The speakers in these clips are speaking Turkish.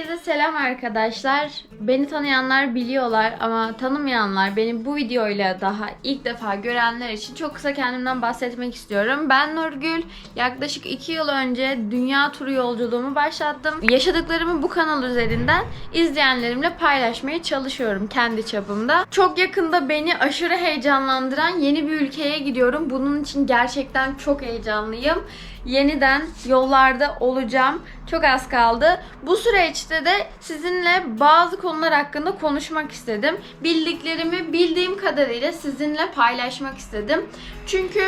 Herkese selam arkadaşlar. Beni tanıyanlar biliyorlar ama tanımayanlar beni bu videoyla daha ilk defa görenler için çok kısa kendimden bahsetmek istiyorum. Ben Nurgül. Yaklaşık 2 yıl önce dünya turu yolculuğumu başlattım. Yaşadıklarımı bu kanal üzerinden izleyenlerimle paylaşmaya çalışıyorum kendi çapımda. Çok yakında beni aşırı heyecanlandıran yeni bir ülkeye gidiyorum. Bunun için gerçekten çok heyecanlıyım yeniden yollarda olacağım. Çok az kaldı. Bu süreçte de sizinle bazı konular hakkında konuşmak istedim. Bildiklerimi bildiğim kadarıyla sizinle paylaşmak istedim. Çünkü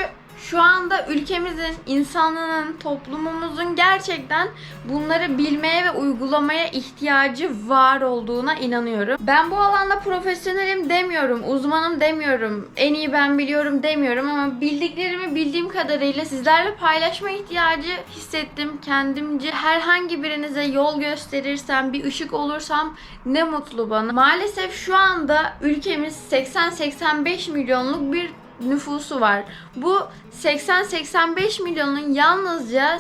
şu anda ülkemizin, insanlığın, toplumumuzun gerçekten bunları bilmeye ve uygulamaya ihtiyacı var olduğuna inanıyorum. Ben bu alanda profesyonelim demiyorum, uzmanım demiyorum, en iyi ben biliyorum demiyorum ama bildiklerimi bildiğim kadarıyla sizlerle paylaşma ihtiyacı hissettim kendimce. Herhangi birinize yol gösterirsem, bir ışık olursam ne mutlu bana. Maalesef şu anda ülkemiz 80-85 milyonluk bir nüfusu var. Bu 80-85 milyonun yalnızca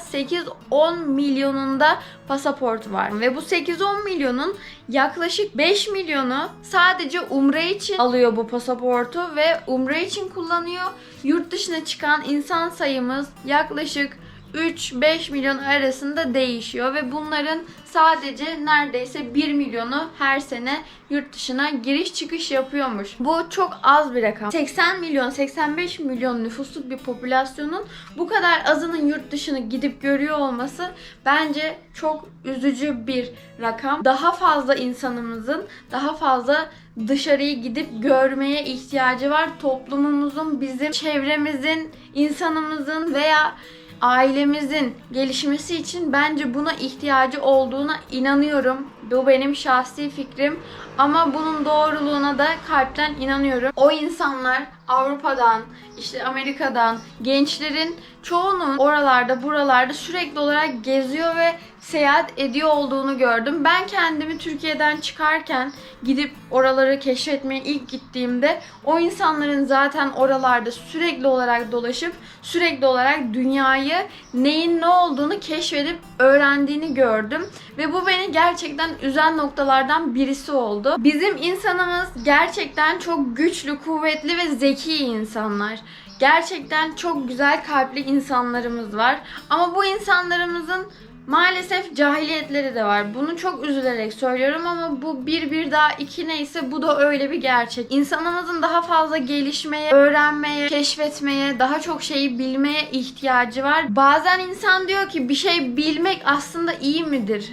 8-10 milyonunda pasaport var. Ve bu 8-10 milyonun yaklaşık 5 milyonu sadece umre için alıyor bu pasaportu ve umre için kullanıyor. Yurt dışına çıkan insan sayımız yaklaşık 3-5 milyon arasında değişiyor ve bunların sadece neredeyse 1 milyonu her sene yurt dışına giriş çıkış yapıyormuş. Bu çok az bir rakam. 80 milyon 85 milyon nüfusluk bir popülasyonun bu kadar azının yurt dışını gidip görüyor olması bence çok üzücü bir rakam. Daha fazla insanımızın daha fazla dışarıyı gidip görmeye ihtiyacı var. Toplumumuzun, bizim çevremizin, insanımızın veya ailemizin gelişmesi için bence buna ihtiyacı olduğuna inanıyorum. Bu benim şahsi fikrim ama bunun doğruluğuna da kalpten inanıyorum. O insanlar Avrupa'dan, işte Amerika'dan gençlerin çoğunun oralarda, buralarda sürekli olarak geziyor ve seyahat ediyor olduğunu gördüm. Ben kendimi Türkiye'den çıkarken gidip oraları keşfetmeye ilk gittiğimde o insanların zaten oralarda sürekli olarak dolaşıp sürekli olarak dünyayı neyin ne olduğunu keşfedip öğrendiğini gördüm ve bu beni gerçekten üzen noktalardan birisi oldu. Bizim insanımız gerçekten çok güçlü, kuvvetli ve zeki insanlar. Gerçekten çok güzel kalpli insanlarımız var. Ama bu insanlarımızın maalesef cahiliyetleri de var. Bunu çok üzülerek söylüyorum ama bu bir bir daha iki neyse bu da öyle bir gerçek. İnsanımızın daha fazla gelişmeye, öğrenmeye, keşfetmeye, daha çok şeyi bilmeye ihtiyacı var. Bazen insan diyor ki bir şey bilmek aslında iyi midir?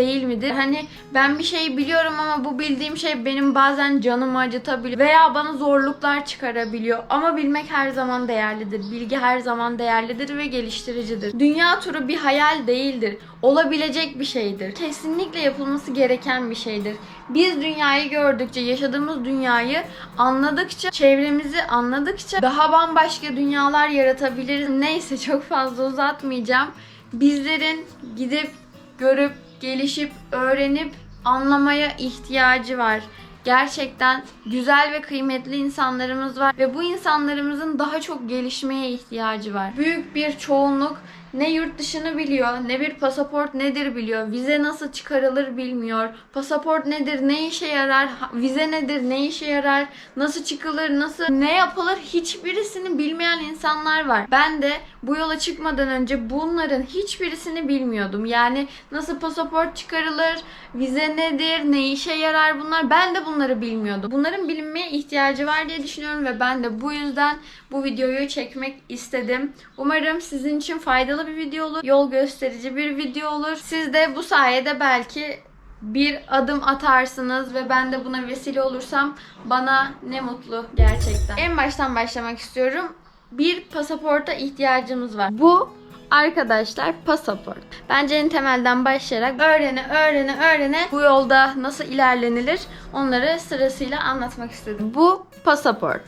Değil midir? Hani ben bir şey biliyorum ama bu bildiğim şey benim bazen canımı acıtabiliyor veya bana zorluklar çıkarabiliyor. Ama bilmek her zaman değerlidir. Bilgi her zaman değerlidir ve geliştiricidir. Dünya turu bir hayal değildir. Olabilecek bir şeydir. Kesinlikle yapılması gereken bir şeydir. Biz dünyayı gördükçe, yaşadığımız dünyayı anladıkça, çevremizi anladıkça daha bambaşka dünyalar yaratabiliriz. Neyse çok fazla uzatmayacağım. Bizlerin gidip görüp gelişip, öğrenip anlamaya ihtiyacı var. Gerçekten güzel ve kıymetli insanlarımız var ve bu insanlarımızın daha çok gelişmeye ihtiyacı var. Büyük bir çoğunluk ne yurt dışını biliyor, ne bir pasaport nedir biliyor, vize nasıl çıkarılır bilmiyor, pasaport nedir, ne işe yarar, vize nedir, ne işe yarar, nasıl çıkılır, nasıl, ne yapılır hiçbirisini bilmeyen insanlar var. Ben de bu yola çıkmadan önce bunların hiçbirisini bilmiyordum. Yani nasıl pasaport çıkarılır, vize nedir, ne işe yarar bunlar ben de bunları bilmiyordum. Bunların bilinmeye ihtiyacı var diye düşünüyorum ve ben de bu yüzden bu videoyu çekmek istedim. Umarım sizin için faydalı bir video olur. Yol gösterici bir video olur. Siz de bu sayede belki bir adım atarsınız ve ben de buna vesile olursam bana ne mutlu gerçekten. En baştan başlamak istiyorum. Bir pasaporta ihtiyacımız var. Bu arkadaşlar pasaport. Bence en temelden başlayarak öğrene öğrene öğrene bu yolda nasıl ilerlenilir onları sırasıyla anlatmak istedim. Bu pasaport.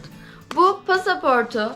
Bu pasaportu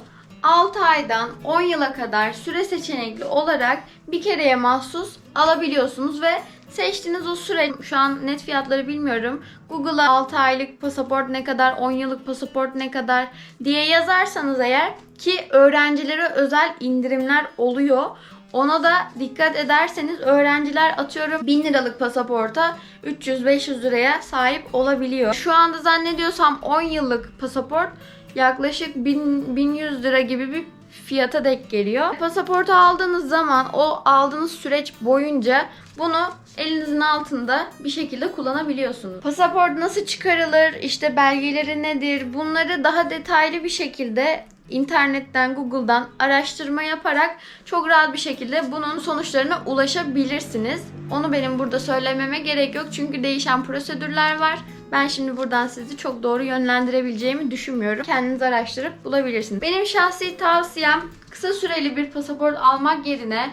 6 aydan 10 yıla kadar süre seçenekli olarak bir kereye mahsus alabiliyorsunuz ve seçtiğiniz o süre şu an net fiyatları bilmiyorum. Google'a 6 aylık pasaport ne kadar, 10 yıllık pasaport ne kadar diye yazarsanız eğer ki öğrencilere özel indirimler oluyor. Ona da dikkat ederseniz öğrenciler atıyorum 1000 liralık pasaporta 300-500 liraya sahip olabiliyor. Şu anda zannediyorsam 10 yıllık pasaport yaklaşık 1000, 1100 lira gibi bir fiyata denk geliyor. Pasaportu aldığınız zaman o aldığınız süreç boyunca bunu elinizin altında bir şekilde kullanabiliyorsunuz. Pasaport nasıl çıkarılır, işte belgeleri nedir bunları daha detaylı bir şekilde internetten, Google'dan araştırma yaparak çok rahat bir şekilde bunun sonuçlarına ulaşabilirsiniz. Onu benim burada söylememe gerek yok çünkü değişen prosedürler var. Ben şimdi buradan sizi çok doğru yönlendirebileceğimi düşünmüyorum. Kendiniz araştırıp bulabilirsiniz. Benim şahsi tavsiyem kısa süreli bir pasaport almak yerine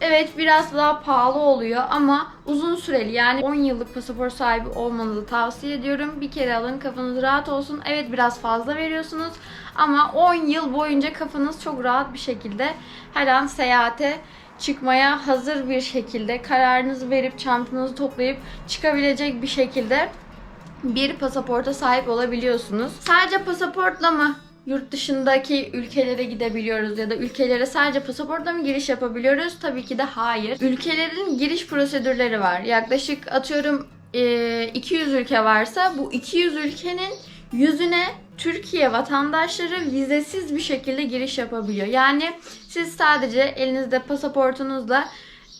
Evet biraz daha pahalı oluyor ama uzun süreli yani 10 yıllık pasaport sahibi olmanızı tavsiye ediyorum. Bir kere alın kafanız rahat olsun. Evet biraz fazla veriyorsunuz ama 10 yıl boyunca kafanız çok rahat bir şekilde her an seyahate çıkmaya hazır bir şekilde kararınızı verip çantanızı toplayıp çıkabilecek bir şekilde bir pasaporta sahip olabiliyorsunuz. Sadece pasaportla mı yurt dışındaki ülkelere gidebiliyoruz ya da ülkelere sadece pasaportla mı giriş yapabiliyoruz? Tabii ki de hayır. Ülkelerin giriş prosedürleri var. Yaklaşık atıyorum eee, 200 ülke varsa bu 200 ülkenin yüzüne Türkiye vatandaşları vizesiz bir şekilde giriş yapabiliyor. Yani siz sadece elinizde pasaportunuzla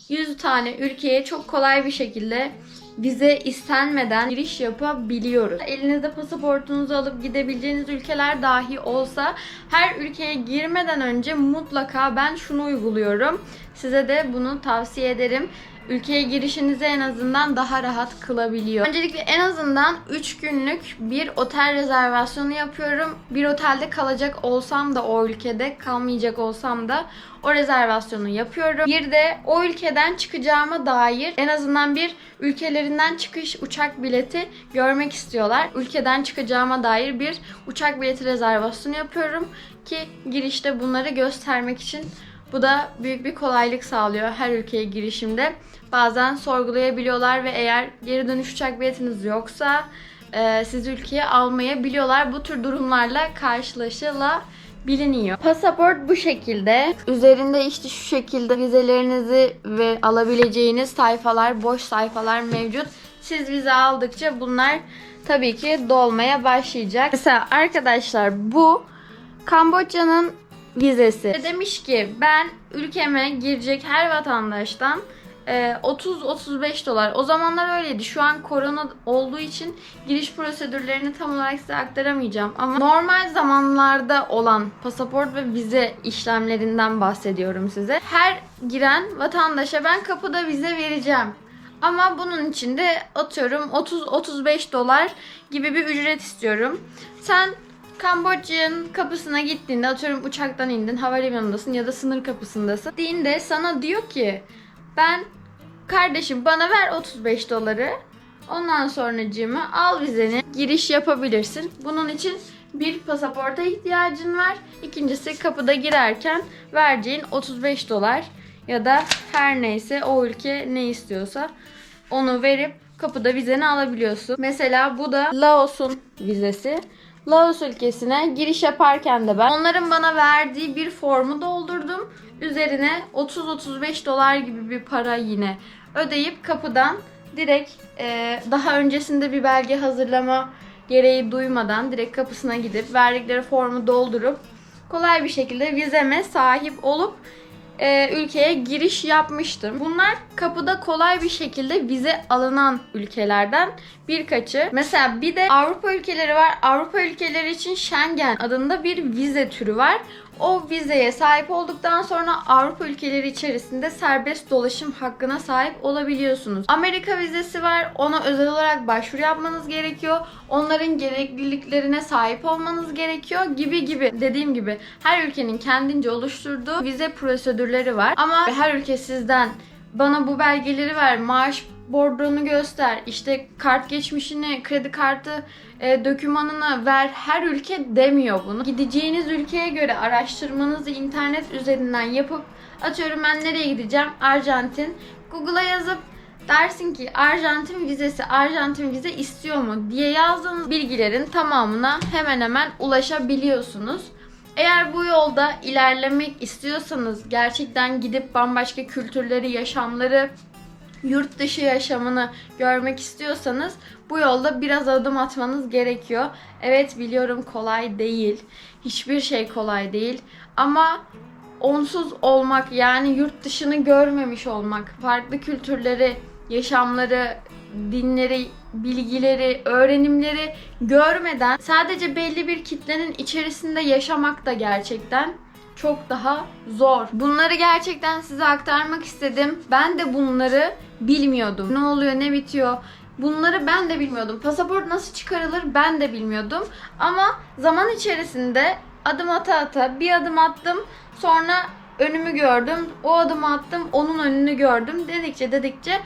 100 tane ülkeye çok kolay bir şekilde vize istenmeden giriş yapabiliyoruz. Elinizde pasaportunuzu alıp gidebileceğiniz ülkeler dahi olsa her ülkeye girmeden önce mutlaka ben şunu uyguluyorum. Size de bunu tavsiye ederim. Ülkeye girişinizi en azından daha rahat kılabiliyor. Öncelikle en azından 3 günlük bir otel rezervasyonu yapıyorum. Bir otelde kalacak olsam da o ülkede kalmayacak olsam da o rezervasyonu yapıyorum. Bir de o ülkeden çıkacağıma dair en azından bir ülkelerinden çıkış uçak bileti görmek istiyorlar. Ülkeden çıkacağıma dair bir uçak bileti rezervasyonu yapıyorum ki girişte bunları göstermek için bu da büyük bir kolaylık sağlıyor her ülkeye girişimde. Bazen sorgulayabiliyorlar ve eğer geri dönüş uçak biletiniz yoksa e, sizi ülkeye almayabiliyorlar. Bu tür durumlarla karşılaşılabiliyor. Pasaport bu şekilde. Üzerinde işte şu şekilde vizelerinizi ve alabileceğiniz sayfalar, boş sayfalar mevcut. Siz vize aldıkça bunlar tabii ki dolmaya başlayacak. Mesela arkadaşlar bu Kamboçya'nın vizesi. Demiş ki ben ülkeme girecek her vatandaştan e, 30-35 dolar. O zamanlar öyleydi. Şu an korona olduğu için giriş prosedürlerini tam olarak size aktaramayacağım. Ama normal zamanlarda olan pasaport ve vize işlemlerinden bahsediyorum size. Her giren vatandaşa ben kapıda vize vereceğim. Ama bunun için de atıyorum 30-35 dolar gibi bir ücret istiyorum. Sen Kamboçya'nın kapısına gittiğinde atıyorum uçaktan indin havalimanındasın ya da sınır kapısındasın. Dinde sana diyor ki ben kardeşim bana ver 35 doları. Ondan sonracığıma al vizeni giriş yapabilirsin. Bunun için bir pasaporta ihtiyacın var. İkincisi kapıda girerken vereceğin 35 dolar ya da her neyse o ülke ne istiyorsa onu verip kapıda vizeni alabiliyorsun. Mesela bu da Laos'un vizesi. Laos ülkesine giriş yaparken de ben onların bana verdiği bir formu doldurdum. Üzerine 30-35 dolar gibi bir para yine ödeyip kapıdan direkt e, daha öncesinde bir belge hazırlama gereği duymadan direkt kapısına gidip verdikleri formu doldurup kolay bir şekilde vizeme sahip olup e, ülkeye giriş yapmıştım. Bunlar kapıda kolay bir şekilde vize alınan ülkelerden birkaçı. Mesela bir de Avrupa ülkeleri var. Avrupa ülkeleri için Schengen adında bir vize türü var. O vizeye sahip olduktan sonra Avrupa ülkeleri içerisinde serbest dolaşım hakkına sahip olabiliyorsunuz. Amerika vizesi var. Ona özel olarak başvuru yapmanız gerekiyor. Onların gerekliliklerine sahip olmanız gerekiyor gibi gibi. Dediğim gibi her ülkenin kendince oluşturduğu vize prosedürleri var. Ama her ülke sizden bana bu belgeleri ver, maaş bordronu göster, işte kart geçmişini, kredi kartı e, dokümanını ver. Her ülke demiyor bunu. Gideceğiniz ülkeye göre araştırmanızı internet üzerinden yapıp atıyorum ben nereye gideceğim? Arjantin. Google'a yazıp dersin ki Arjantin vizesi, Arjantin vize istiyor mu diye yazdığınız bilgilerin tamamına hemen hemen ulaşabiliyorsunuz. Eğer bu yolda ilerlemek istiyorsanız, gerçekten gidip bambaşka kültürleri, yaşamları, yurt dışı yaşamını görmek istiyorsanız bu yolda biraz adım atmanız gerekiyor. Evet biliyorum kolay değil. Hiçbir şey kolay değil. Ama onsuz olmak yani yurt dışını görmemiş olmak, farklı kültürleri, yaşamları, dinleri, bilgileri, öğrenimleri görmeden sadece belli bir kitlenin içerisinde yaşamak da gerçekten çok daha zor. Bunları gerçekten size aktarmak istedim. Ben de bunları bilmiyordum. Ne oluyor, ne bitiyor? Bunları ben de bilmiyordum. Pasaport nasıl çıkarılır ben de bilmiyordum. Ama zaman içerisinde adım ata ata bir adım attım. Sonra önümü gördüm. O adımı attım. Onun önünü gördüm. Dedikçe dedikçe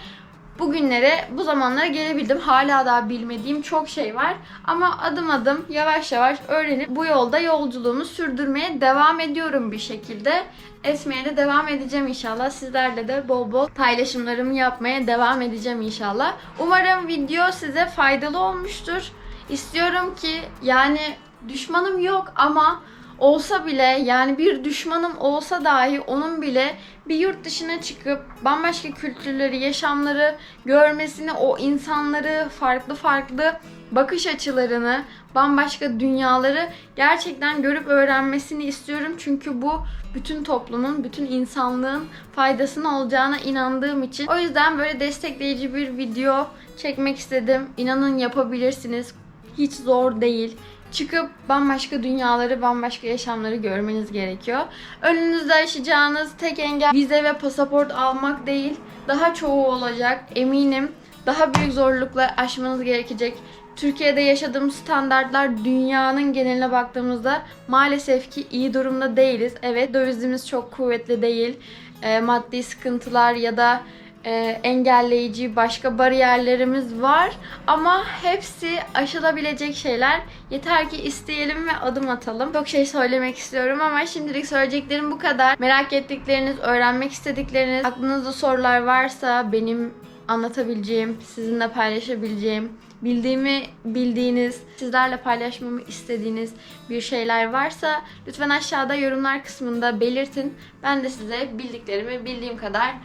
bugünlere, bu zamanlara gelebildim. Hala daha bilmediğim çok şey var. Ama adım adım, yavaş yavaş öğrenip bu yolda yolculuğumu sürdürmeye devam ediyorum bir şekilde. Etmeye de devam edeceğim inşallah. Sizlerle de bol bol paylaşımlarımı yapmaya devam edeceğim inşallah. Umarım video size faydalı olmuştur. İstiyorum ki yani düşmanım yok ama olsa bile yani bir düşmanım olsa dahi onun bile bir yurt dışına çıkıp bambaşka kültürleri, yaşamları görmesini, o insanları, farklı farklı bakış açılarını, bambaşka dünyaları gerçekten görüp öğrenmesini istiyorum. Çünkü bu bütün toplumun, bütün insanlığın faydasına olacağına inandığım için. O yüzden böyle destekleyici bir video çekmek istedim. İnanın yapabilirsiniz. Hiç zor değil çıkıp bambaşka dünyaları, bambaşka yaşamları görmeniz gerekiyor. Önünüzde aşacağınız tek engel vize ve pasaport almak değil. Daha çoğu olacak eminim. Daha büyük zorlukla aşmanız gerekecek. Türkiye'de yaşadığımız standartlar dünyanın geneline baktığımızda maalesef ki iyi durumda değiliz. Evet dövizimiz çok kuvvetli değil. E, maddi sıkıntılar ya da e, engelleyici başka bariyerlerimiz var ama hepsi aşılabilecek şeyler. Yeter ki isteyelim ve adım atalım. Çok şey söylemek istiyorum ama şimdilik söyleyeceklerim bu kadar. Merak ettikleriniz, öğrenmek istedikleriniz, aklınızda sorular varsa benim anlatabileceğim, sizinle paylaşabileceğim, bildiğimi bildiğiniz, sizlerle paylaşmamı istediğiniz bir şeyler varsa lütfen aşağıda yorumlar kısmında belirtin. Ben de size bildiklerimi bildiğim kadar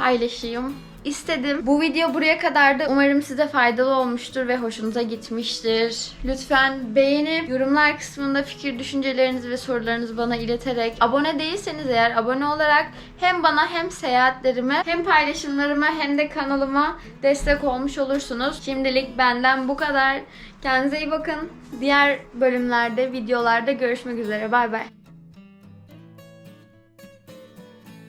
paylaşayım istedim. Bu video buraya kadardı. Umarım size faydalı olmuştur ve hoşunuza gitmiştir. Lütfen beğenip yorumlar kısmında fikir, düşüncelerinizi ve sorularınızı bana ileterek abone değilseniz eğer abone olarak hem bana hem seyahatlerime hem paylaşımlarıma hem de kanalıma destek olmuş olursunuz. Şimdilik benden bu kadar. Kendinize iyi bakın. Diğer bölümlerde, videolarda görüşmek üzere. Bay bay.